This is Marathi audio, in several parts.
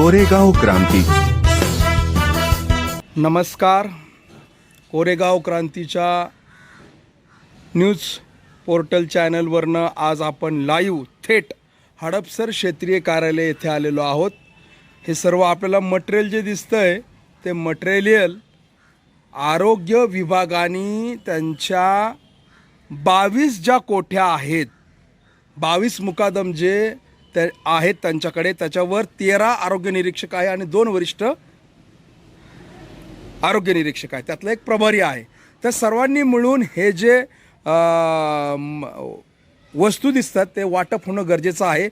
कोरेगाव क्रांती. नमस्कार. कोरेगाव क्रांतीच्या न्यूज पोर्टल चॅनलवरनं आज आपण लाईव्ह थेट हडपसर क्षेत्रीय कार्यालय येथे आलेलो आहोत. हे सर्व आपल्याला मटेरियल जे दिसतं आहे ते मटेरियल आरोग्य विभागाने त्यांच्या बावीस ज्या कोठ्या आहेत बावीस मुकादम जे त्या आहेत त्यांच्याकडे. त्याच्यावर तेरा आरोग्य निरीक्षक आहे आणि दोन वरिष्ठ आरोग्य निरीक्षक आहे. त्यातला एक प्रभारी आहे. तर सर्वांनी मिळून हे जे वस्तू दिसतात ते वाटप होणं गरजेचं आहे.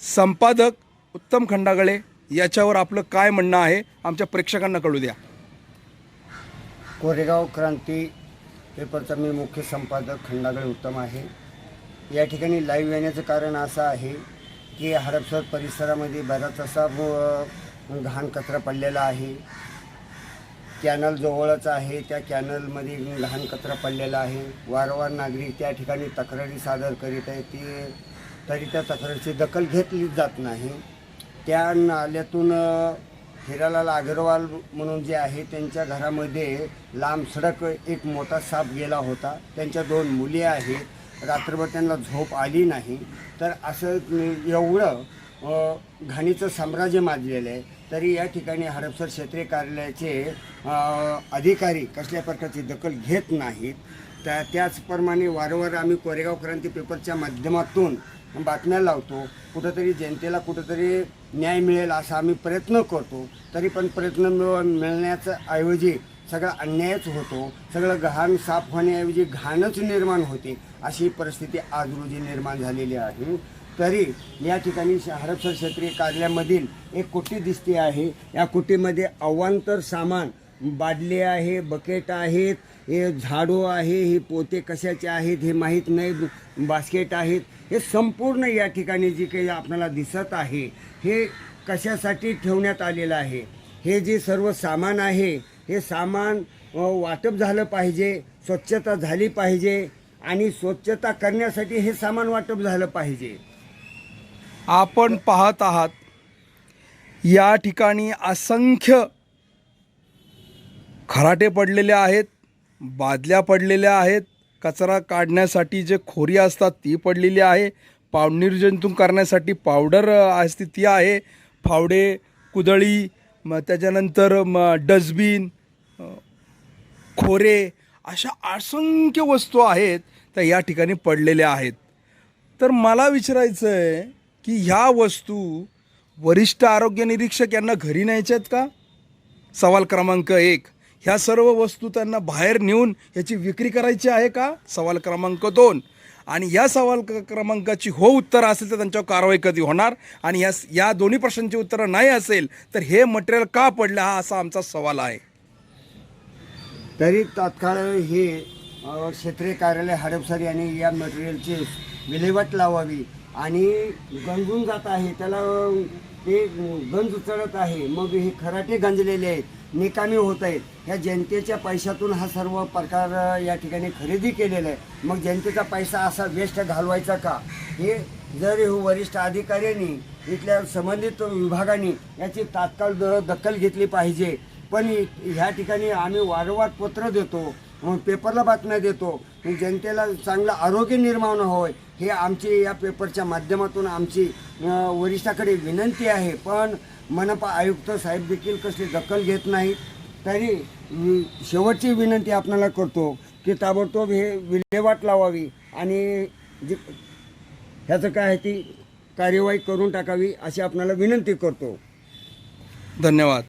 संपादक उत्तम खंडागळे याच्यावर आपलं काय म्हणणं आहे आमच्या प्रेक्षकांना कळू द्या. कोरेगाव क्रांती पेपरचा मी मुख्य संपादक खंडागळे उत्तम आहे. या ठिकाणी लाईव्ह येण्याचं कारण असं आहे की हडपसर परिसरामध्ये बराच असा घाण कचरा पडलेला आहे. कॅनल जवळच आहे त्या कॅनलमध्ये घाण कचरा पडलेला आहे. वारंवार नागरिक त्या ठिकाणी तक्रारी सादर करीत आहे ती तरी त्या तक्रारीची दखल घेतली जात नाही. त्या नाल्यातून हिरालाल अग्रवाल म्हणून जे आहे त्यांच्या घरामध्ये लांब सडक एक मोठा साप गेला होता. त्यांच्या दोन मुली आहेत. रात्रभर त्यांना झोप आली नाही. तर असं एवढं घाणीचं साम्राज्य माजलेलं आहे. तरी या ठिकाणी हडपसर क्षेत्रीय कार्यालयाचे अधिकारी कसल्या प्रकारची दखल घेत नाहीत. त्या त्याचप्रमाणे वारंवार आम्ही कोरेगाव क्रांती पेपरच्या माध्यमातून बातम्या लावतो. कुठंतरी जनतेला कुठंतरी न्याय मिळेल असा आम्ही प्रयत्न करतो. तरी पण प्रयत्न मिळ मिळण्याच्या ऐवजी सगळा अन्यायच होतो सगळं घाण साफ होण्याऐवजी घाणच निर्माण होते अशी परिस्थिती आज रोजी निर्माण झालेली आहे. तरी या ठिकाणी हडपसर क्षेत्रीय कार्यालयामधील एक कुटी दिसते आहे. या कुटीमध्ये अवांतर सामान बादले आहे बकेट आहेत हे झाडू आहे हे पोते कशाचे आहेत हे माहीत नाही बास्केट आहेत. हे संपूर्ण या ठिकाणी जे काही आपल्याला दिसत आहे हे कशासाठी ठेवण्यात आलेलं आहे? हे जे सर्व सामान आहे हे सामान वाटप झालं पाहिजे स्वच्छता झाली पाहिजे आणि स्वच्छता करण्यासाठी हे सामान वाटप झालं पाहिजे. आपण पाहत आहात या ठिकाणी असंख्य खराटे पडलेले आहेत बादल्या पडलेल्या आहेत कचरा काढण्यासाठी जे खोरी असतात ती पडलेली आहे पाव निर्जंतुक करण्यासाठी पावडर असते ती आहे फावडे कुदळी मग त्याच्यानंतर मग डस्टबिन खोरे अशा असंख्य वस्तू आहेत त्या या ठिकाणी पडलेल्या आहेत. तर मला विचारायचं आहे की ह्या वस्तू वरिष्ठ आरोग्य निरीक्षक यांना घरी न्यायच्या आहेत का? सवाल क्रमांक एक. ह्या सर्व वस्तू त्यांना बाहेर नेऊन ह्याची विक्री करायची आहे का? सवाल क्रमांक दोन. आणि या सवाल क्रमांकाची हो उत्तर असेल तर त्यांच्यावर कारवाई कधी होणार? आणि या या दोन्ही प्रश्नांची उत्तरं नाही असेल तर हे मटेरियल का पडलं? हा असा आमचा सवाल आहे. तरी तात्काळ हे क्षेत्रीय कार्यालय हडपसर यांनी या मटेरियलची विल्हेवाट लावावी. आणि गंजून जात आहे त्याला ते गंज उचलत आहे. मग हे खराटे गंजलेले आहेत निकामी होत आहेत. ह्या जनतेच्या पैशातून हा सर्व प्रकार या ठिकाणी खरेदी केलेला आहे. मग जनतेचा पैसा असा वेस्ट घालवायचा का? हे जर हे वरिष्ठ अधिकाऱ्यांनी इथल्या संबंधित विभागाने याची तात्काळ द दखल घेतली पाहिजे. पण ह्या ठिकाणी आम्ही वारंवार पत्र देतो मग पेपरला बातम्या देतो की जनतेला चांगलं आरोग्य निर्माण होय हे आमची या पेपरच्या माध्यमातून आमची वरिष्ठाकडे विनंती आहे. पण मनपा आयुक्त साहेब देखील कसली दखल घेत नाहीत. तरी शेवटची विनंती आपल्याला करतो की ताबडतोब हे विल्हेवाट लावावी आणि जे ह्याचं काय आहे ती कार्यवाही करून टाकावी अशी आपल्याला विनंती करतो. धन्यवाद.